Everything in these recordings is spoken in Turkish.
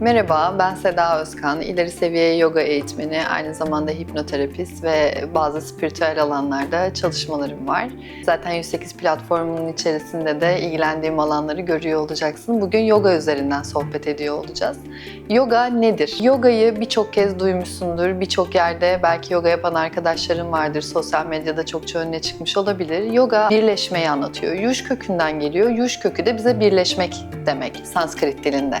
Merhaba, ben Seda Özkan. İleri seviye yoga eğitmeni, aynı zamanda hipnoterapist ve bazı spiritüel alanlarda çalışmalarım var. Zaten 108 platformunun içerisinde de ilgilendiğim alanları görüyor olacaksın. Bugün yoga üzerinden sohbet ediyor olacağız. Yoga nedir? Yogayı birçok kez duymuşsundur. Birçok yerde belki yoga yapan arkadaşların vardır. Sosyal medyada çokça önüne çıkmış olabilir. Yoga birleşmeyi anlatıyor. Yuş kökünden geliyor. Yuş kökü de bize birleşmek demek Sanskrit dilinde.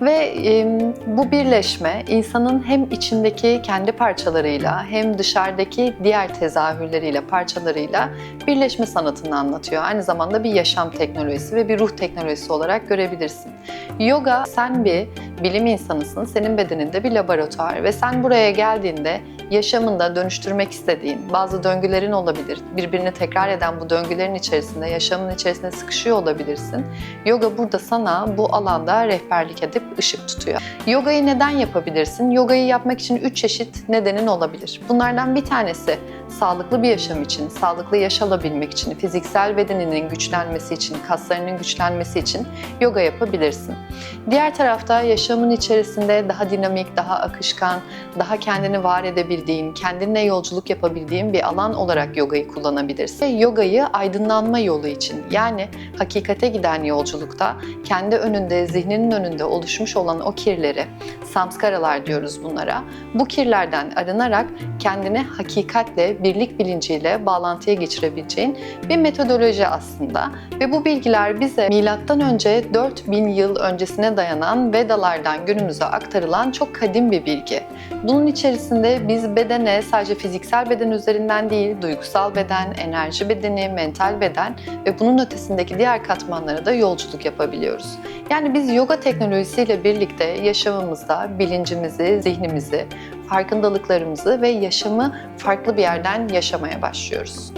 Ve e, bu birleşme insanın hem içindeki kendi parçalarıyla hem dışarıdaki diğer tezahürleriyle, parçalarıyla birleşme sanatını anlatıyor. Aynı zamanda bir yaşam teknolojisi ve bir ruh teknolojisi olarak görebilirsin. Yoga sen bir bilim insanısın, senin bedeninde bir laboratuvar ve sen buraya geldiğinde yaşamında dönüştürmek istediğin bazı döngülerin olabilir. Birbirini tekrar eden bu döngülerin içerisinde, yaşamın içerisinde sıkışıyor olabilirsin. Yoga burada sana bu alanda rehberlik edip ışık tutuyor. Yogayı neden yapabilirsin? Yogayı yapmak için üç çeşit nedenin olabilir. Bunlardan bir tanesi sağlıklı bir yaşam için, sağlıklı yaş alabilmek için, fiziksel bedeninin güçlenmesi için, kaslarının güçlenmesi için yoga yapabilirsin. Diğer tarafta yaşamın içerisinde daha dinamik, daha akışkan, daha kendini var edebildiğin, kendinle yolculuk yapabildiğin bir alan olarak yogayı kullanabilirsin. Yogayı aydınlanma yolu için yani hakikate giden yolculukta kendi önünde, zihninin önünde oluşmuş olan o kirleri, samskaralar diyoruz bunlara. Bu kirlerden arınarak kendini hakikatle, birlik bilinciyle bağlantıya geçirebileceğin bir metodoloji aslında. Ve bu bilgiler bize milattan önce 4000 yıl öncesine dayanan Vedalardan günümüze aktarılan çok kadim bir bilgi. Bunun içerisinde biz bedene sadece fiziksel beden üzerinden değil, duygusal beden, enerji bedeni, mental beden ve bunun ötesindeki diğer katmanlara da yolculuk yapabiliyoruz. Yani biz yoga teknolojisiyle birlikte yaşamımızda bilincimizi, zihnimizi, farkındalıklarımızı ve yaşamı farklı bir yerden yaşamaya başlıyoruz.